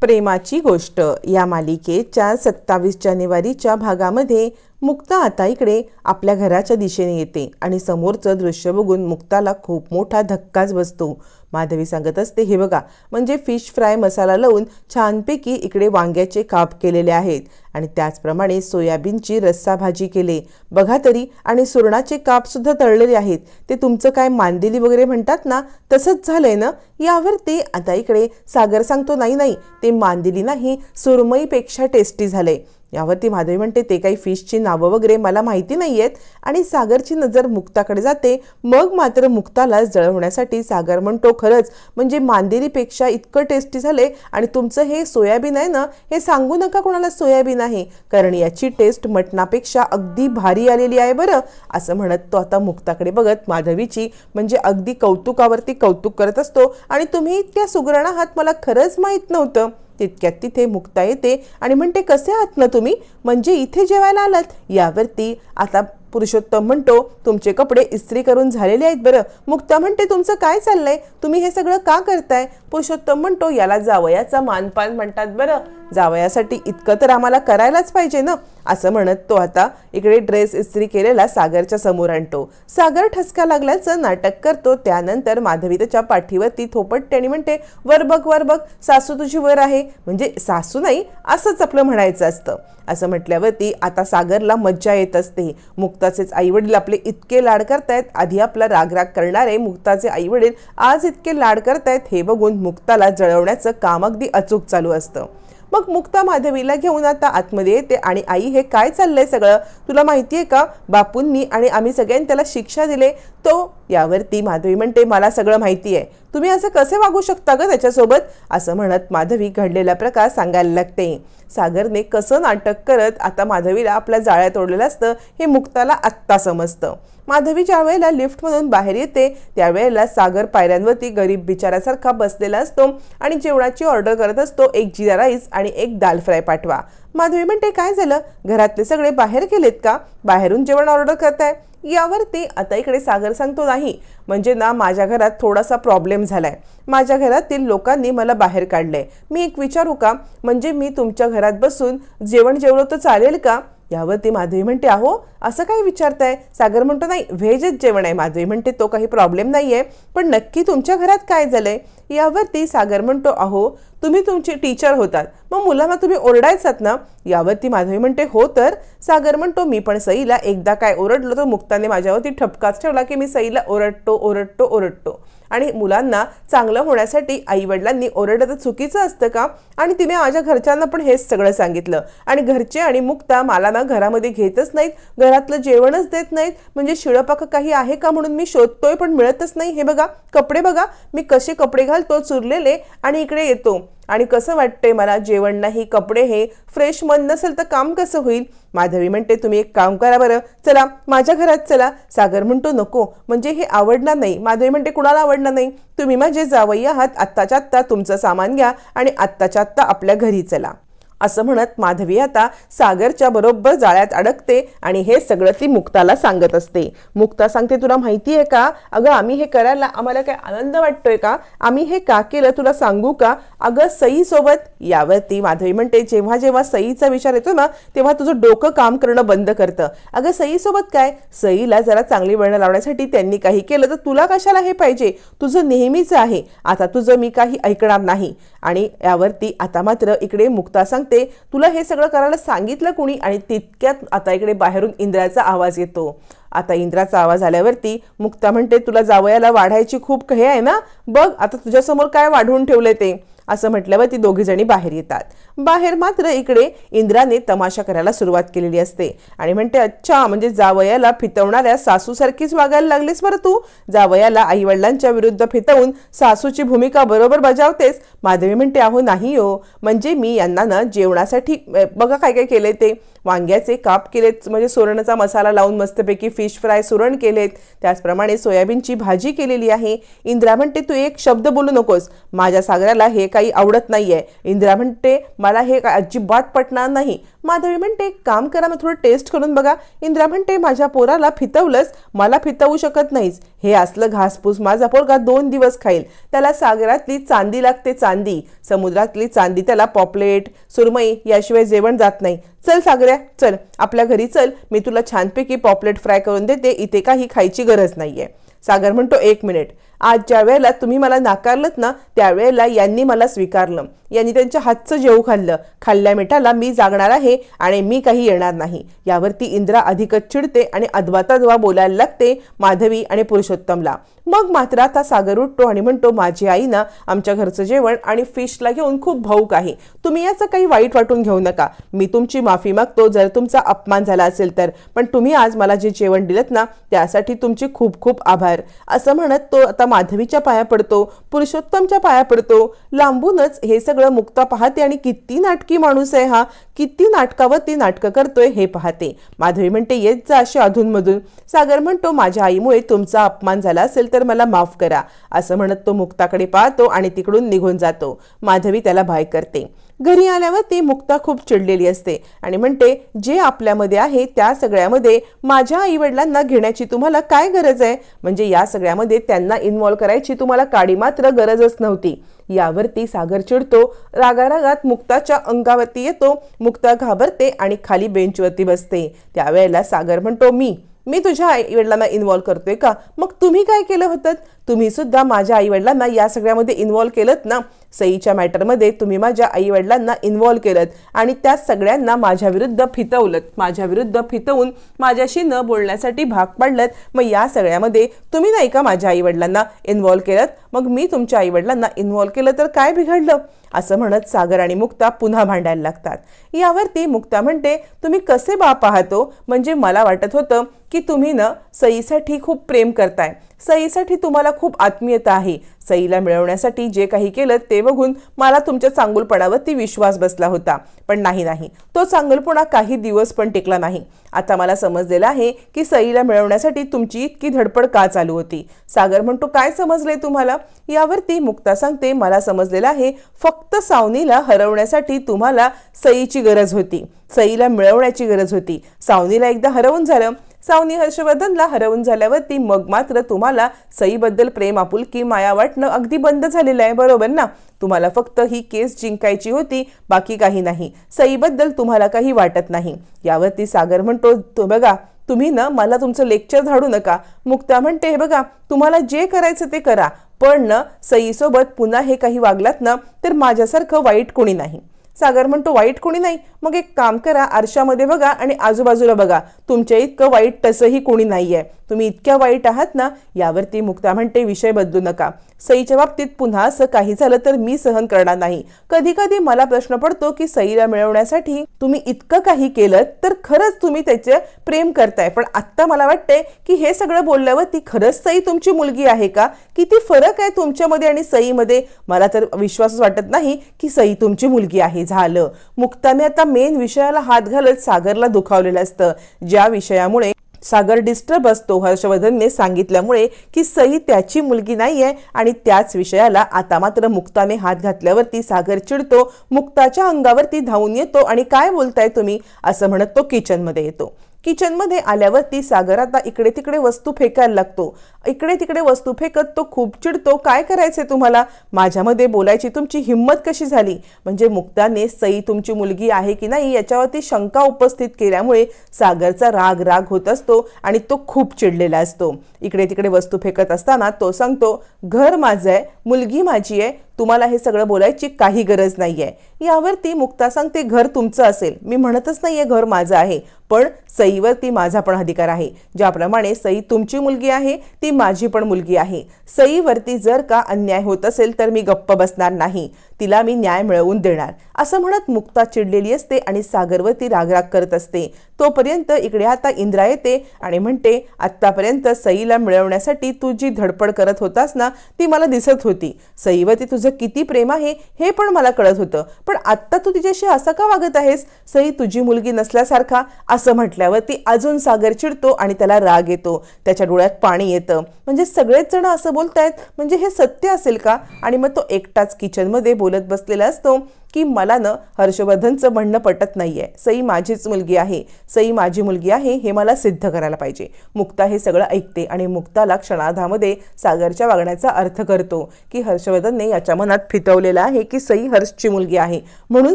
प्रेमाची गोष्ट या मालिकेच्या सत्तावीस जानेवारीच्या भागामध्ये मुक्ता आता इकडे आपल्या घराच्या दिशेने येते आणि समोरचं दृश्य बघून मुक्ताला खूप मोठा धक्काच बसतो. माधवी सांगत असते हे बघा म्हणजे फिश फ्राय मसाला लावून छानपैकी इकडे वांग्याचे काप केलेले आहेत आणि त्याचप्रमाणे सोयाबीनची रस्सा भाजी केले. बघा तरी आणि सुरणाचे काप सुद्धा तळलेले आहेत. ते तुमचं काय मांदेली वगैरे म्हणतात ना? तसंच झालंय ना? यावर ते आता इकडे सागर सांगतो नाही नाही ते मांदेली नाही सुरमईपेक्षा टेस्टी झालंय. यावरती माधवी म्हणते ते काही फिशची नावं वगैरे मला माहिती नाही आहेत आणि सागरची नजर मुक्ताकडे जाते. मग मात्र मुक्ताला जळवण्यासाठी सागर म्हणतो खरंच म्हणजे मांदेरीपेक्षा इतकं टेस्टी झाले आणि तुमचं हे सोयाबीन आहे ना हे सांगू नका कोणाला सोयाबीन आहे. कारण याची टेस्ट मटणापेक्षा अगदी भारी आलेली आहे बरं असं म्हणत तो आता मुक्ताकडे बघत माधवीची म्हणजे अगदी कौतुकावरती कौतुक करत असतो. आणि तुम्ही इतक्या सुगरण आहात मला खरंच माहीत नव्हतं. तितक्यात तिथे मुक्ता येते. आणि म्हणते कसे आहात ना तुम्ही? म्हणजे इथे जेवायला आलात? यावरती आता पुरुषोत्तम म्हणतो तुमचे कपडे इस्त्री करून झालेले आहेत बरं. मुक्ता म्हणते तुमचं काय चाललंय? तुम्ही हे सगळं का करताय? पुरुषोत्तम म्हणतो याला जावयाचा मानपान म्हणतात बरं. जावयासाठी इतकं तर आम्हाला करायलाच पाहिजे ना. असं म्हणत तो आता इकडे ड्रेस इस्त्री केलेला सागरच्या समोर आणतो. सागर ठसका लागल्याचं नाटक करतो. त्यानंतर माधवी त्याच्या पाठीवरती थोपटते आणि म्हणते वर बघ वर बघ. सासू तुझी वर आहे. म्हणजे सासू नाही असंच आपलं म्हणायचं असतं. असं म्हटल्यावरती आता सागरला मज्जा येत असते. मुक्ताचेच आईवडील आपले इतके लाड करतायत आधी आपला रागराग करणारे मुक्ताचे आईवडील आज इतके लाड करतायत हे बघून मुक्ताला जळवण्याचं काम अगदी अचूक चालू असतं. मग मुक्ता माधवीला घेऊन आता आतमध्ये येते. आणि आई हे काय चाललंय सगळं? तुला माहिती आहे का? बापूंनी आणि आम्ही सगळ्यांनी त्याला शिक्षा दिले. तो यावरती माधवी म्हणते मला सगळं माहिती आहे. तुम्ही असं कसे वागू शकता ग त्याच्यासोबत? असं म्हणत माधवी घडलेला प्रकार सांगायला लागते. सागरने कसं नाटक करत आता माधवीला आपल्या जाळ्यात ओढलेलं असतं हे मुक्ताला आत्ता समजतं. माधवी ज्या वेळेला लिफ्टमधून बाहेर येते त्यावेळेला सागर पायऱ्यांवरती गरीब बिचारासारखा बसलेला असतो आणि जेवणाची ऑर्डर करत असतो एक जिरा राईस आणि एक दाल फ्राय पाठवा. माधवी म्हणते काय झालं? घरातले सगळे बाहेर गेलेत का? बाहेरून जेवण ऑर्डर करताय. यावरती आता इकडे सागर सांगतो नाही म्हणजे ना माझ्या घरात थोडासा प्रॉब्लेम झालाय. माझ्या घरातील लोकांनी मला बाहेर काढलंय. मी एक विचारू का? म्हणजे मी तुमच्या घरात बसून जेवण जेवलो तर चालेल का? यावरती माधवी म्हणते अहो असं काय विचारताय? सागर म्हणतो नाही व्हेजच जेवण आहे माधवी. म्हणते तो काही प्रॉब्लेम नाही आहे पण नक्की तुमच्या घरात काय झालंय? यावरती सागर म्हणतो अहो तुम्ही तुमचे टीचर होतात. मग मुलांना तुम्ही ओरडायचात ना? यावरती माधवी म्हणते हो तर. सागर म्हणतो मी पण सईला एकदा काय ओरडलो तर मुक्ताने माझ्यावरती ठपकाच ठेवला की मी सईला ओरडतो ओरडतो ओरडतो. आणि मुलांना चांगलं होण्यासाठी आईवडिलांनी ओरडलं तर चुकीचं असतं का? आणि तिने माझ्या घरच्यांना पण हेच सगळं सांगितलं. आणि घरचे आणि मुक्ता मला ना घरामध्ये घेतच नाहीत. घरातलं जेवणच देत नाहीत. म्हणजे शिळपाक काही आहे का म्हणून मी शोधतोय पण मिळतच नाही. हे बघा कपडे बघा. मी कसे कपडे घाल तो चुरलेले आणि इकडे येतो. आणि कसं वाटतंय मला जेवण नाही कपडे हे फ्रेश मन नसेल तर काम कसं होईल? माधवी म्हणते तुम्ही एक काम करा बरं. चला माझ्या घरात चला. सागर म्हणतो नको. म्हणजे हे आवडणार नाही. माधवी म्हणते कुणाला आवडणार नाही? तुम्ही माझे जावई आहात. आत्ताच्या आत्ता तुमचं सामान घ्या आणि आत्ताच्या आत्ता आपल्या घरी चला. असं म्हणत माधवी आता सागरच्या बरोबर जाळ्यात अडकते आणि हे सगळं ती मुक्ताला सांगत असते. मुक्ता सांगते तुला माहिती आहे का? अगं आम्ही हे करायला आम्हाला काय आनंद वाटतोय का? आम्ही हे का केलं? तुला सांगू का? अगं सईसोबत यावरती माधवी म्हणते जेव्हा जेव्हा सईचा विचार येतो ना तेव्हा तुझं डोकं काम करणं बंद करतं. अगं सईसोबत काय? सईला जरा चांगली वळणं लावण्यासाठी त्यांनी काही केलं तर तुला कशाला हे पाहिजे? तुझं नेहमीच आहे. आता तुझं मी काही ऐकणार नाही. आणि यावरती आता मात्र इकडे मुक्ता सांगते तुला हे सगळं करायला सांगितलं कुणी? आणि तितक्यात आता इकडे बाहेरून इंद्राचा आवाज येतो. आता इंद्राचा आवाज आल्यावरती मुक्ता म्हणते तुला जावयाला वाढायची खूप हे आहे ना? बघ आता तुझ्यासमोर काय वाढवून ठेवलंय ते. असं म्हटल्यावर ती दोघीजणी बाहेर येतात. बाहेर मात्र इकडे इंद्राने तमाशा करायला सुरुवात केलेली असते. आणि म्हणते अच्छा म्हणजे जावयाला फितवणाऱ्या सासूसारखीच वागायला लागलीस बरं तू? जावयाला आईवडिलांच्या विरुद्ध फितवून सासूची भूमिका बरोबर बजावतेस? माधवी म्हणते अहो नाही हो. म्हणजे मी यांना ना जेवणासाठी बघा काय काय केले ते. वांग्याचे काप केलेत म्हणजे सुरणाचा मसाला लावून मस्तपैकी फिश फ्राय सुरण केलेत. त्याचप्रमाणे सोयाबीनची भाजी केलेली आहे. इंद्रा म्हणते तू एक शब्द बोलू नकोस. माझ्या सागराला हे काय काही आवडत नाहीये. इंदिरा म्हणते मला हे काय अजिबात पटणार नाही. माधवी म्हणते "एक काम करा मग थोडं टेस्ट करून बघा. इंदिरा म्हणते माझ्या पोराला फितवलंच मला फितवू शकत नाहीस. हे असलं घासपूस माझा पोरगा दोन दिवस खाईल. त्याला सागरातली चांदी लागते चांदी. समुद्रातली चांदी त्याला पॉपलेट सुरमई याशिवाय जेवण जात नाही. चल सागऱ्या चल. आपल्या घरी चल. मी तुला छानपैकी पॉपलेट फ्राय करून देते. इथे काही खायची गरज नाहीये. सागर म्हणतो एक मिनिट. आज ज्या वेळेला तुम्ही मला नाकारलत ना त्यावेळेला यांनी मला स्वीकारलं. यांनी त्यांच्या हातचं जेऊ खाल्लं. खाल्ल्या मिठाला मी जागणार आहे आणि मी काही येणार नाही. यावरती इंद्रा अधिकच चिडते आणि अद्वाताद्वा बोलायला लागते माधवी आणि पुरुषोत्तमला. मग मात्र आता सागर उठतो आणि म्हणतो माझी आई ना आमच्या घरचं जेवण आणि फिशला घेऊन खूप भाऊक आहे. तुम्ही याचं काही वाईट वाटून घेऊ नका. मी तुमची माफी मागतो जर तुमचा अपमान झाला असेल तर. पण तुम्ही आज मला जे जेवण दिलं ना त्यासाठी तुमचे खूप खूप आभार. असं म्हणत तो आता माधवीच्या पाया पडतो पुरुषोत्तमच्या पाया पडतो. लांबूनच हे सगळं मुक्ता पाहते आणि किती नाटकी माणूस आहे हा. किती नाटकावर ती नाटकं करतोय हे पाहते. माधवी म्हणते येत जा अशी अधूनमधून. सागर म्हणतो माझ्या आईमुळे तुमचा अपमान झाला असेल तर मला माफ करा. असं म्हणत तो मुक्ताकडे पाहतो आणि तिकडून निघून जातो. माधवी त्याला भाय करते. घरी आल्यावर ती मुक्ता खूप चिडलेली असते आणि म्हणते जे आपल्यामध्ये आहे त्या सगळ्यामध्ये माझ्या आईवडिलांना घेण्याची तुम्हाला काय गरज आहे? म्हणजे या सगळ्यामध्ये त्यांना इन्वॉल्व्ह करायची तुम्हाला काडी मात्र गरजच नव्हती. यावरती सागर चिडतो. रागारागात मुक्ताच्या अंगावरती येतो. मुक्ता घाबरते आणि खाली बेंचवरती बसते. त्यावेळेला सागर म्हणतो मी मी तुझ्या आई वडिलांना इन्व्हॉल्व्ह करतोय का? मग तुम्ही काय केलं होतं? तुम्ही सुद्धा माझ्या आई वडिलांना या सगळ्यामध्ये इन्व्हॉल्व्ह केलं ना? सईच्या मॅटरमध्ये तुम्ही माझ्या आई वडिलांना इन्व्हॉल्व केलं आणि त्या सगळ्यांना माझ्या विरुद्ध फितवलं माझ्या विरुद्ध फितवून माझ्याशी न बोलण्यासाठी भाग पाडलं मग या सगळ्यामध्ये तुम्ही नाही का माझ्या आई वडिलांना इन्व्हॉल्व केलं मग मी तुमच्या आई वडिलांना केलं तर काय बिघडलं? असं म्हणत सागर आणि मुक्ता पुन्हा भांडायला लागतात. यावरती मुक्ता म्हणते तुम्ही कसे बा पाहतो म्हणजे मला वाटत होतं की तुम्ही ना सईसाठी खूप प्रेम करताय. सईसाठी तुम्हाला खूप आत्मीयता आहे. सईला मिळवण्यासाठी जे काही केलं ते बघून मला तुमच्या चांगुलपणावरती विश्वास बसला होता. पण नाही नाही. तो चांगलपणा काही दिवस पण टिकला नाही. आता मला समजलेलं आहे की सईला मिळवण्यासाठी तुमची इतकी धडपड का चालू होती? सागर म्हणतो काय समजले तुम्हाला? यावरती मुक्ता सांगते मला समजलेलं आहे फक्त सावनीला हरवण्यासाठी तुम्हाला सईची गरज होती. सईला मिळवण्याची गरज होती. सावनीला एकदा हरवून झालं. सावनी हर्षवर्धनला हरवून झाल्यावरती मग मात्र तुम्हाला सईबद्दल प्रेम आपुलकी माया वाटणं अगदी बंद झालेलं आहे बरोबर ना? तुम्हाला फक्त ही केस जिंकायची होती बाकी काही नाही. सईबद्दल तुम्हाला काही वाटत नाही. यावरती सागर म्हणतो तो बघा तुम्ही ना मला तुमचं लेक्चर झाडू नका. मुक्ता म्हणते हे बघा तुम्हाला जे करायचं ते करा. पण ना सईसोबत पुन्हा हे काही वागलात ना तर माझ्यासारखं वाईट कोणी नाही. सागर म्हणतो वाईट कोणी नाही? मग एक काम करा आरशामध्ये बघा आणि आजूबाजूला बघा. तुमच्या इतकं वाईट तसंही कोणी नाही आहे तुम्ही इतक्या वाईट आहात ना यावरती मुक्ता म्हणते विषय बदलू नका. सईच्या बाबतीत पुन्हा असं काही झालं तर मी सहन करणार नाही. कधी कधी मला प्रश्न पडतो की सईला मिळवण्यासाठी तुम्ही इतकं काही केलं तर खरंच तुम्ही त्याचे प्रेम करताय. पण आत्ता मला वाटतंय की हे सगळं बोलल्यावर ती खरंच सई तुमची मुलगी आहे का? किती फरक आहे तुमच्यामध्ये आणि सईमध्ये? मला तर विश्वासच वाटत नाही की सई तुमची मुलगी आहे झालं. मुक्ताने आता मेन विषयाला हात घालत सागरला दुखावलेलं असतं. ज्या विषयामुळे सागर डिस्टर्ब असतो हर्षवर्धनने सांगितल्यामुळे की सई त्याची मुलगी नाहीये आणि त्याच विषयाला आता मात्र मुक्ताने हात घातल्यावरती सागर चिडतो मुक्ताच्या अंगावरती धावून येतो आणि काय बोलताय तुम्ही? असं म्हणत तो किचनमध्ये येतो. किचनमध्ये आल्यावरती सागर आता इकडे तिकडे वस्तू फेकायला लागतो. इकडे तिकडे वस्तू फेकत तो खूप चिडतो. काय करायचे तुम्हाला? माझ्यामध्ये बोलायची तुमची हिंमत कशी झाली? म्हणजे मुक्ताने सई तुमची मुलगी आहे की नाही याच्यावरती शंका उपस्थित केल्यामुळे सागरचा राग राग होत असतो आणि तो खूप चिडलेला असतो. इकडे तिकडे वस्तू फेकत असताना तो सांगतो घर माझं आहे मुलगी माझी आहे तुम्हाला हे सगळं बोलायची काही गरज नाहीये. यावरती मुक्ता सांगते घर तुमचं असेल. मी म्हणतच नाहीये घर माझं आहे पण सईवरती माझा पण अधिकार आहे. ज्याप्रमाणे सई तुमची मुलगी आहे ती माझी पण मुलगी आहे. सईवरती जर का अन्याय होत असेल तर मी गप्प बसणार नाही. तिला मी न्याय मिळवून देणार. असं म्हणत मुक्ता चिडलेली असते आणि सागरवरती रागराग करत असते. तोपर्यंत इकडे आता इंद्रा येते आणि म्हणते आत्तापर्यंत सईला मिळवण्यासाठी तू जी धडपड करत होतास ना ती मला दिसत होती. सईवरती तुझं किती प्रेम आहे हे पण मला कळत होतं. पण आत्ता तू तिच्याशी असं का वागत आहेस? सई तुझी मुलगी नसल्यासारखा? असं म्हटल्यावर ती अजून सागर चिडतो आणि त्याला राग येतो. त्याच्या डोळ्यात पाणी येतं. म्हणजे सगळेच जण असं बोलतायत? म्हणजे हे सत्य असेल का? आणि मग तो एकटाच किचनमध्ये बोलत बसलेला असतो. की मला ना हर्षवर्धनचं म्हणणं पटत नाहीये. सई माझीच मुलगी आहे. सई माझी मुलगी आहे हे मला सिद्ध करायला पाहिजे. मुक्ता हे सगळं ऐकते आणि मुक्ताला क्षणार्धामध्ये सागरच्या वागण्याचा अर्थ करतो की हर्षवर्धनने याच्या मनात फितवलेलं आहे की सई हर्षची मुलगी आहे. म्हणून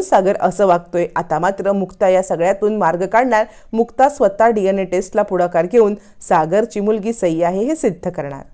सागर असं वागतोय. आता मात्र मुक्ता या सगळ्यातून मार्ग काढणार. मुक्ता स्वतः डीएनए टेस्टला पुढाकार घेऊन सागरची मुलगी सई आहे हे सिद्ध करणार.